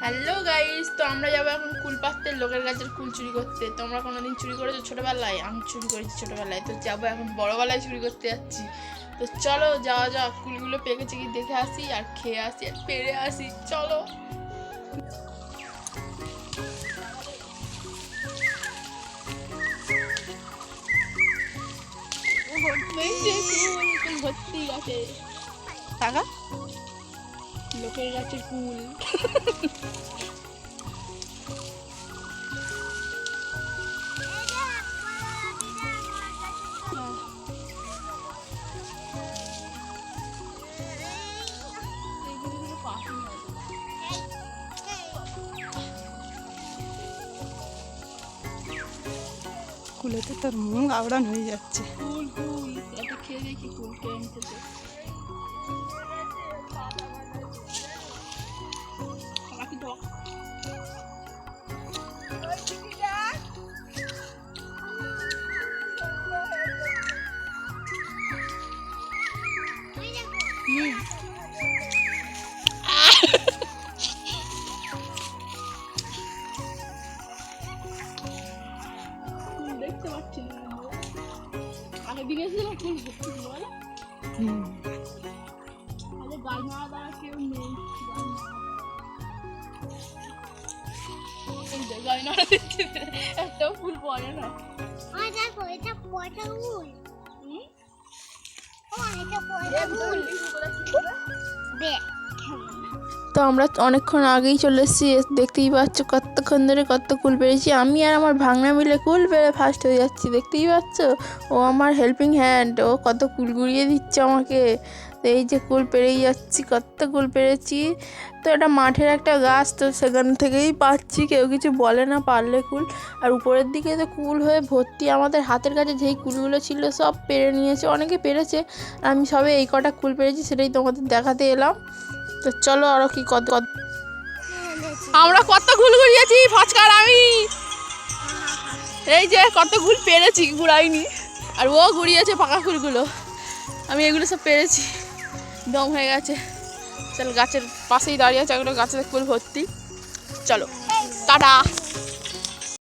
Hello guys তো আমরা যাব এখন কুল পাত্তের লোকের গাছের কুল চুরি করতে তোমরা কোনোদিন চুরি করেছ ছোটোবেলায় আমি চুরি করেছি ছোটোবেলায় তো যাব এখন বড়োবেলায় চুরি করতে যাচ্ছি তো চলো যাওয়া যাক কুলগুলো পেকেছে কি দেখে আসি আর খেয়ে আসি আর পেরে আসি চলো ভর্তি গাছে টাকা লোকের গাছের কুল কুলেতে তোর মুখ আওড়ান হয়ে যাচ্ছে। কুল কুল খেয়ে দেখি কুল কেমন ফুল ভর্তি ছিল বলো। আরে মারা দ্বারা কেউ নেই একটাও ফুল পড়ে না দেখো এটা পয়সা ফুল? ও এটা ফুল দেখ তো আমরা অনেকক্ষণ আগেই চলে এসেছি, দেখতেই পাচ্ছ কতক্ষণ ধরে কত কুল পেরেছি। আমি আর আমার ভাঙনা মিলে কুল পেরে ফার্স্ট হয়ে যাচ্ছি, দেখতেই পাচ্ছ? ও আমার হেল্পিং হ্যান্ড ও কত কুল গুড়িয়ে দিচ্ছে আমাকে। তো এই যে কুল পেরেই যাচ্ছি, কত কুল পেরেছি। তো এটা মাঠের একটা গাছ, তো সেখান থেকেই পাচ্ছি, কেউ কিছু বলে না পারলে কুল। আর উপরের দিকে তো কুল হয়ে ভর্তি, আমাদের হাতের কাছে যেই কুলগুলো ছিল সব পেরে নিয়েছে, অনেকে পেরেছে। আমি সবে এই কটা কুল পেরেছি, সেটাই তোমাদের দেখাতে এলাম। তো চলো আরও কি কত কত আমরা কত ঘুল ঘুরিয়েছি ফচকার আমি। এই যে কত ঘুল পেরেছি, ঘুরাইনি। আর ও ঘুরিয়েছে পাকা ফুলগুলো। আমি এগুলো সব পেরেছি। দম হয়ে গেছে। চল গাছের পাশেই দাঁড়িয়ে আছে এগুলো গাছের ফুল ভর্তি। চলো। টাটা।